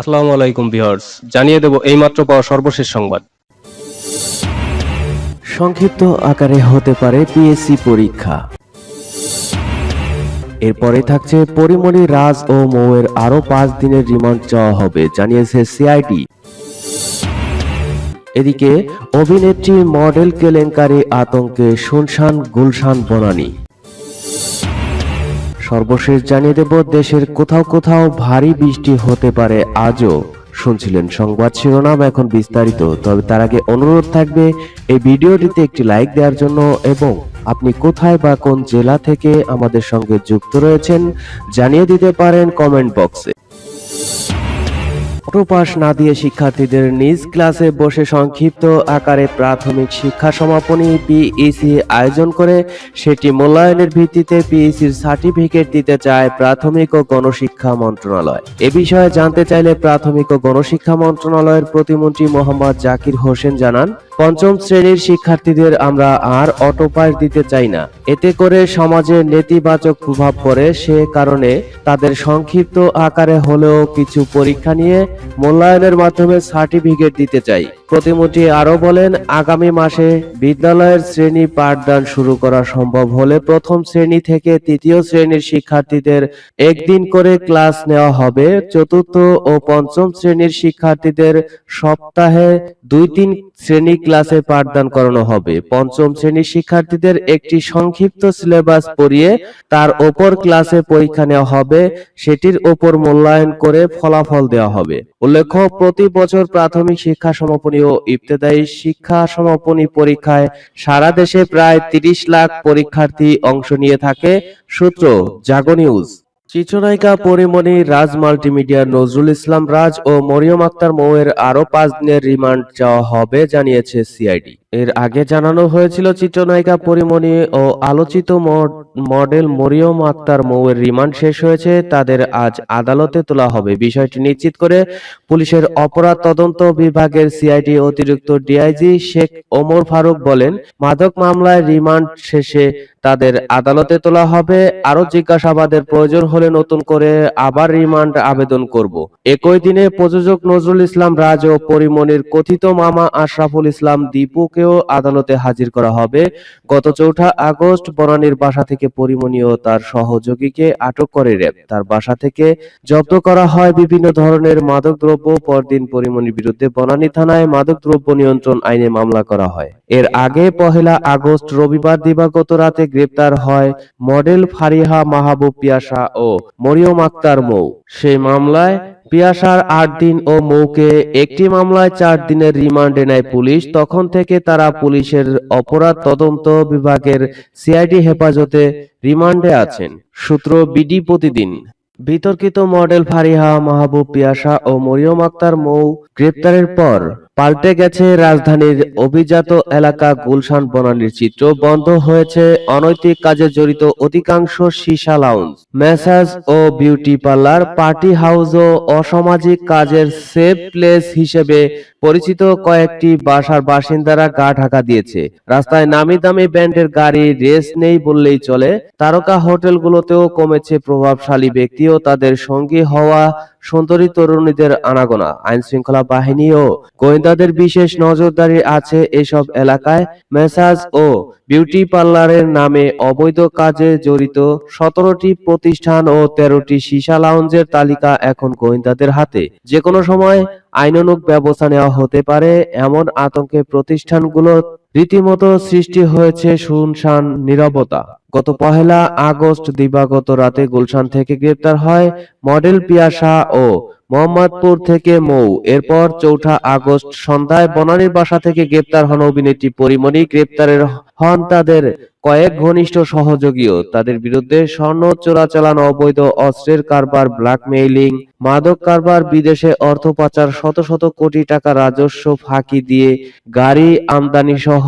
আসসালামু আলাইকুম ভিউয়ার্স, জানিয়ে দেব এইমাত্র পাওয়া সর্বশেষ সংবাদ। সংক্ষিপ্ত আকারে হতে পারে পিএসসি পরীক্ষা। এরপরে থাকছে পরিমণি রাজ ও মৌয়ের আরও পাঁচ দিনের রিমান্ড চাওয়া হবে, জানিয়েছে সিআইডি এদিকে অভিনেত্রী, মডেল, কেলেঙ্কারি আতঙ্কে শুনশান, গুলশান, বনানী। সর্বশেষ জানিয়ে দেব, দেশের কোথাও কোথাও ভারী বৃষ্টি হতে পারে আজও। শুনছিলেন সংবাদ শিরোনাম এখন বিস্তারিত, তবে তার আগে অনুরোধ থাকবে, এই ভিডিওটিতে একটি লাইক দেওয়ার জন্য এবং আপনি কোথায় বা কোন জেলা থেকে আমাদের সঙ্গে যুক্ত রয়েছেন জানিয়ে দিতে পারেন কমেন্ট বক্সে। অটো না দিয়ে শিক্ষার্থীদের নিজ ক্লাসে বসে সংক্ষিপ্ত আকারে প্রাথমিক শিক্ষা সমাপনী পিইসি আয়োজন করে সেটি মূল্যায়নের ভিত্তিতে পিইসির সার্টিফিকেট দিতে চায় প্রাথমিক ও গণশিক্ষা মন্ত্রণালয়। এ বিষয়ে জানতে চাইলে প্রাথমিক ও গণশিক্ষা মন্ত্রণালয়ের প্রতিমন্ত্রী মোহাম্মদ জাকির হোসেন জানান পঞ্চম শ্রেণির শিক্ষার্থীদের আমরা আর অটো পাস দিতে চাই না। এতে করে সমাজে নেতিবাচক প্রভাব পড়ে, সে কারণে তাদের সংক্ষিপ্ত আকারে হলেও কিছু পরীক্ষা নিয়ে মূল্যায়নের মাধ্যমে সার্টিফিকেট দিতে চাই। প্রতিমন্ত্রী আরও বলেন, আগামী মাসে বিদ্যালয়ের শ্রেণি পাঠদান শুরু করা সম্ভব হলে প্রথম শ্রেণি থেকে তৃতীয় শ্রেণির শিক্ষার্থীদের একদিন করে ক্লাস নেওয়া হবে। চতুর্থ ও পঞ্চম শ্রেণির শিক্ষার্থীদের সপ্তাহে দুই তিন শ্রেণি ক্লাসে পাঠদান করানো হবে। পঞ্চম শ্রেণির শিক্ষার্থীদের একটি সংক্ষিপ্ত সিলেবাস পড়িয়ে তার ওপর ক্লাসে পরীক্ষা নেওয়া হবে। সেটির ওপর মূল্যায়ন করে ফলাফল দেওয়া হবে। উল্লেখ্য, প্রতি বছর প্রাথমিক শিক্ষা সমাপনী ও ইবতেদায়ী শিক্ষা সমাপনী পরীক্ষায় সারা দেশে প্রায় তিরিশ লাখ পরীক্ষার্থী অংশ নিয়ে থাকে। সূত্র, জাগো নিউজ। চিত্রনায়িকা পরিমণি, রাজ মাল্টিমিডিয়ার নজরুল ইসলাম রাজ ও মরিয়ম আক্তার মৌয়ের আরও পাঁচ দিনের রিমান্ড চাওয়া হবে, জানিয়েছে সিআইডি। এর আগে জানানো হয়েছিল চিত্রনায়িকা পরিমণি ও আলোচিত মডেল মরিয়ম আক্তার মৌয়ের রিমান্ড শেষ হয়েছে, তাদের আজ আদালতে তোলা হবে। বিষয়টি নিশ্চিত করে পুলিশের অপরাধ তদন্ত বিভাগের সিআইডি অতিরিক্ত ডিআইজি শেখ ওমর ফারুক বলেন, মাদক মামলায় রিমান্ড শেষে তাদের আদালতে তোলা হবে। আরও জিজ্ঞাসাবাদের প্রয়োজন হলে নতুন করে আবার রিমান্ড আবেদন করব। একই দিনে প্রযোজক নজরুল ইসলাম রাজ ও পরিমণির কথিত মামা আশরাফুল ইসলাম দীপুকেও আদালতে হাজির করা হবে। গত চৌঠা আগস্ট বনানীর বাসা থেকে পরিমণি ও তার সহযোগীকে আটক করে র্যাব তার বাসা থেকে জব্দ করা হয় বিভিন্ন ধরনের মাদকদ্রব্য। পরদিন পরিমণির বিরুদ্ধে বনানী থানায় মাদকদ্রব্য নিয়ন্ত্রণ আইনে মামলা করা হয়। এর আগে পহেলা আগস্ট রবিবার দিবাগত রাতে গ্রেপ্তার হয় মডেল ফারিহা মাহবুব পিয়াসা ও মরিয়ম আক্তার মৌ। সেই মামলায় পিয়াসার আট দিন ও মৌকে একটি মামলায় চার দিনের রিমান্ডে নেয় পুলিশ। তখন থেকে তারা পুলিশের অপরাধ তদন্ত বিভাগের সিআইডি হেফাজতে রিমান্ডে আছেন। সূত্র বিডি প্রতিদিন। বিতর্কিত মডেল ফারিহা, মাহবুব পিয়াসা ও মরিয়ম আক্তার মৌ গ্রেপ্তারের পর পাল্টে গেছে রাজধানীর অভিজাত এলাকা গুলশান বনানীর চিত্র। বন্ধ হয়েছে অনৈতিক কাজে জড়িত অধিকাংশ সীসা লাউঞ্জ ম্যাসাজ ও বিউটি পার্লার পার্টি হাউস ও অসামাজিক কাজের সেফ প্লেস হিসেবে পরিচিত কয়েকটি বাসার বাসিন্দারা গা ঢাকা দিয়েছে। রাস্তায় নামি দামি ব্যান্ডের গাড়ি রেস নেই বললেই চলে। তারকা হোটেলগুলোতেও কমেছে প্রভাবশালী ব্যক্তি ও তাদের সঙ্গী হওয়া সুন্দরী তরুণীদের আনাগোনা। আইন শৃঙ্খলা বাহিনী ও গোয়েন্দাদের বিশেষ নজরদারি আছে এসব এলাকায়। মেসাজ ও বিউটি পার্লারের নামে অবৈধ কাজে জড়িত সতেরোটি প্রতিষ্ঠান ও তেরোটি সীসা লাউঞ্জের তালিকা এখন গোয়েন্দাদের হাতে। যে কোনো সময় আইনানুগ ব্যবস্থা নেওয়া হতে পারে, এমন আতঙ্কে প্রতিষ্ঠানগুলো রীতিমতো সৃষ্টি হয়েছে শুনশান নীরবতা। গত পহেলা আগস্ট দিবাগত রাতে গুলশান থেকে গ্রেপ্তার হয় মডেল পিয়াসা ও মোহাম্মদপুর থেকে মৌ। এরপর চৌঠা আগস্ট সন্ধ্যায় বনানীর বাসা থেকে গ্রেপ্তার হন অভিনেত্রী পরিমণি গ্রেপ্তারের হন তাদের কয়েক ঘনিষ্ঠ সহযোগীও। তাদের বিরুদ্ধে স্বর্ণ চোরাচালান অবৈধ অস্ত্রের কারবার, ব্ল্যাকমেইলিং, মাদক কারবার, বিদেশে অর্থ পাচার, শত শত কোটি টাকা রাজস্ব ফাঁকি দিয়ে গাড়ি আমদানি সহ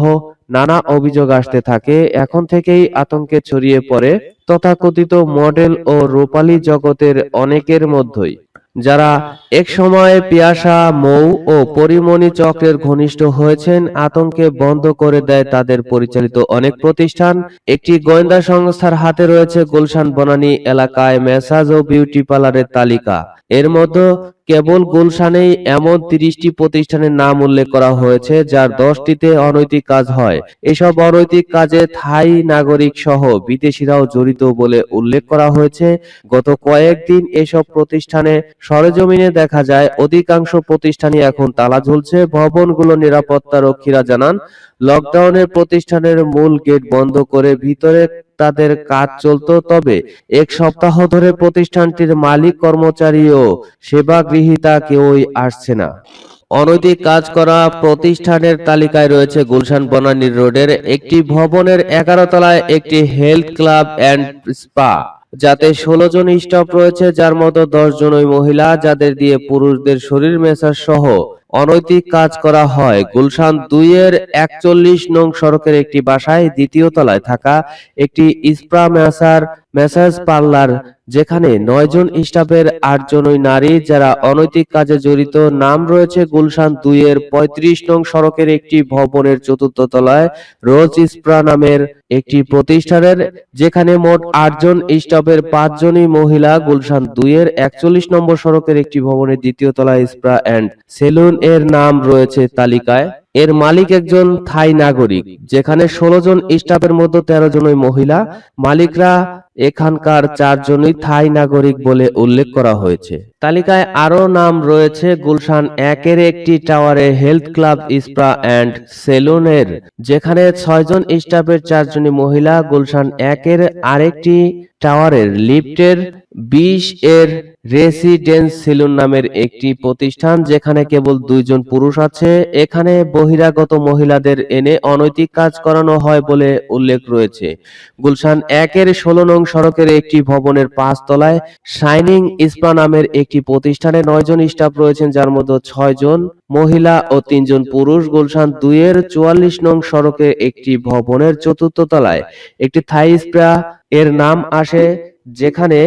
নানা অভিযোগ আসতে থাকে। এখন থেকেই আতঙ্কে ছড়িয়ে পড়ে তথাকথিত মডেল ও রূপালী জগতের অনেকের মধ্যেই। যারা এক সময় পিয়াসা মৌ ও পরিমণি চক্রের ঘনিষ্ঠ হয়েছেন আতঙ্কে বন্ধ করে দেয় তাদের পরিচালিত অনেক প্রতিষ্ঠান। একটি গোয়েন্দা সংস্থার হাতে রয়েছে গুলশান বনানী এলাকায় মেসাজ ও বিউটি পার্লারের তালিকা। এর মধ্যে কেবল গুলশানেই এমন তিরিশটি প্রতিষ্ঠানের নাম উল্লেখ করা হয়েছে, যার দশটিতে অনৈতিক কাজ হয়। এসব অনৈতিক কাজে থাই নাগরিক সহ বিদেশিরাও জড়িত বলে উল্লেখ করা হয়েছে। গত কয়েকদিন এসব প্রতিষ্ঠানে সরেজমিনে দেখা যায়, অধিকাংশ প্রতিষ্ঠানই এখন তালা ঝুলছে। ভবনগুলো নিরাপত্তা রক্ষীরা জানান, লকডাউনের প্রতিষ্ঠানের মূল গেট বন্ধ করে ভিতরে তাদের কাজ চলতো তবে এক সপ্তাহ ধরে প্রতিষ্ঠানটির মালিক কর্মচারী ও সেবা গৃহীতা কেউই আসছে না। অনৈতিক কাজ করা প্রতিষ্ঠানের তালিকায় রয়েছে গুলশান বনানীর রোডের একটি ভবনের এগারো তলায় একটি হেলথ ক্লাব অ্যান্ড স্পা, যাতে ষোলো জন স্টাফ রয়েছে, যার মধ্যে দশ জনই মহিলা, যাদের দিয়ে পুরুষদের শরীর মেসাজ সহ অনৈতিক কাজ করা হয়। গুলশান দুইয়ের একচল্লিশ নং সড়কের একটি বাসায় দ্বিতীয় তলায় থাকা একটি স্প্রা ম্যাসার ম্যাসাজ পার্লার, যেখানে নয় জন স্টাফের আট জনই নারী যারা অনৈতিক কাজে জড়িত। নাম রয়েছে গুলশান দুইয়ের পঁয়ত্রিশ নং সড়কের একটি ভবনের চতুর্থ তলায় রোজ স্প্রা নামের একটি প্রতিষ্ঠানের, যেখানে মোট আটজন স্টাফের পাঁচজনই মহিলা। গুলশান দুইয়ের একচল্লিশ নম্বর সড়কের একটি ভবনের দ্বিতীয় তলায় স্প্রা অ্যান্ড সেলুন এর নাম রয়েছে তালিকায় এর মালিক একজন থাই নাগরিক, যেখানে ষোলো জন স্টাফের মধ্যে তেরো জনই মহিলা। মালিকরা এখানকার চারজনই থাই নাগরিক বলে উল্লেখ করা হয়েছে। তালিকায় আরও নাম রয়েছে গুলশান একের একটি টাওয়ারে হেলথ ক্লাব স্প্রা অ্যান্ড সেলুনের, যেখানে ছয়জন স্টাফের চারজনই মহিলা। গুলশান একের আরেকটি টাওয়ারের লিফটের বিশ এর রেসিডেন্স সেলুন নামের একটি প্রতিষ্ঠান, যেখানে কেবল দুইজন পুরুষ আছে। এখানে বহিরাগত মহিলাদের এনে অনৈতিক কাজ করানো হয় বলে উল্লেখ রয়েছে। গুলশান একের ষোলো নং সড়কের একটি ভবনের পাঁচ তলায় শাইনিং ইস্পা নামের একটি প্রতিষ্ঠানে নয় জন স্টাফ রয়েছেন, যার মধ্যে ছয় জন মহিলা ও তিনজন পুরুষ। গুলশান দুইয়ের চুয়াল্লিশ নং সড়কে একটি ভবনের চতুর্থ তলায় একটি থাই স্প্রা এর নাম আসে, যেখানে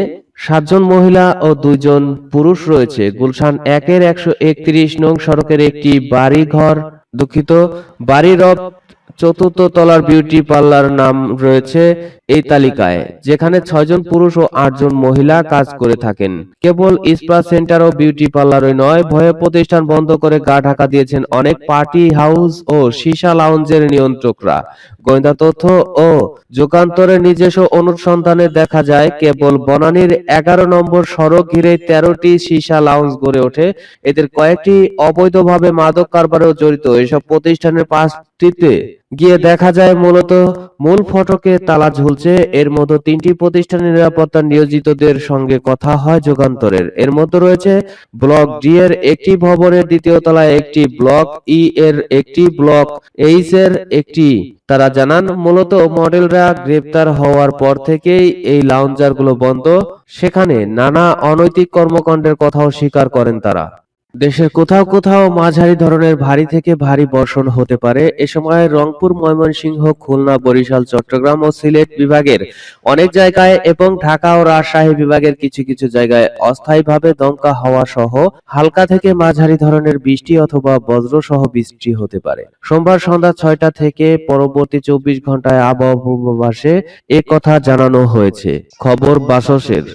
সাতজন মহিলা ও দুইজন পুরুষ রয়েছে। গুলশান একের একশো একত্রিশ নং সড়কের একটি বাড়ি ঘর দুঃখিত বাড়ির রব চতুর্থ তলার বিউটি পার্লার নাম রয়েছে এই তালিকায়, যেখানে ছয়জন পুরুষ ও আটজন মহিলা কাজ করে থাকেন। কেবল স্পা সেন্টার ও বিউটি পার্লারই নয়, ভয়ে প্রতিষ্ঠান বন্ধ করে গা ঢাকা দিয়েছেন অনেক পার্টি হাউস ও সীসা লাউঞ্জের নিয়ন্ত্রকরা। গোয়েন্দা তথ্য ও যুগান্তরের নিজস্ব অনুসন্ধানে দেখা যায়, কেবল বনানীর এগারো নম্বর সড়ক ঘিরে তেরোটি সীসা লাউঞ্জ গড়ে ওঠে। এদের কয়েকটি অবৈধভাবে মাদক কারবারেও জড়িত। এসব প্রতিষ্ঠানের পাঁচটিতে গিয়ে দেখা যায়, মূলত মূল ফটকে তালা ঝুলছে। এর মধ্যে তিনটি প্রতিষ্ঠানের নিরাপত্তা নিয়োজিতদের সঙ্গে কথা হয় যুগান্তরের। এর মধ্যে রয়েছে ব্লক ডি এর একটি ভবনের দ্বিতীয় তলায় একটি ব্লক ই এর একটি ব্লক এইচ এর একটি। তারা জানান, মূলত মডেলরা গ্রেপ্তার হওয়ার পর থেকেই এই লাউঞ্জারগুলো বন্ধ। সেখানে নানা অনৈতিক কর্মকাণ্ডের কথাও স্বীকার করেন তারা। দেশের কোথাও কোথাও মাঝারি ধরনের ভারী থেকে ভারী বর্ষণ হতে পারে। এ সময় রংপুর, ময়মনসিংহ, খুলনা, বরিশাল, চট্টগ্রাম ও সিলেট বিভাগের অনেক জায়গায় এবং ঢাকা ও রাজশাহী বিভাগের কিছু কিছু জায়গায় অস্থায়ীভাবে দমকা হওয়া সহ হালকা থেকে মাঝারি ধরনের বৃষ্টি অথবা বজ্র সহ বৃষ্টি হতে পারে। সোমবার সন্ধ্যা ছয়টা থেকে পরবর্তী চব্বিশ ঘন্টায় আবহাওয়া পূর্বাভাসে এ কথা জানানো হয়েছে। খবর বাসসের।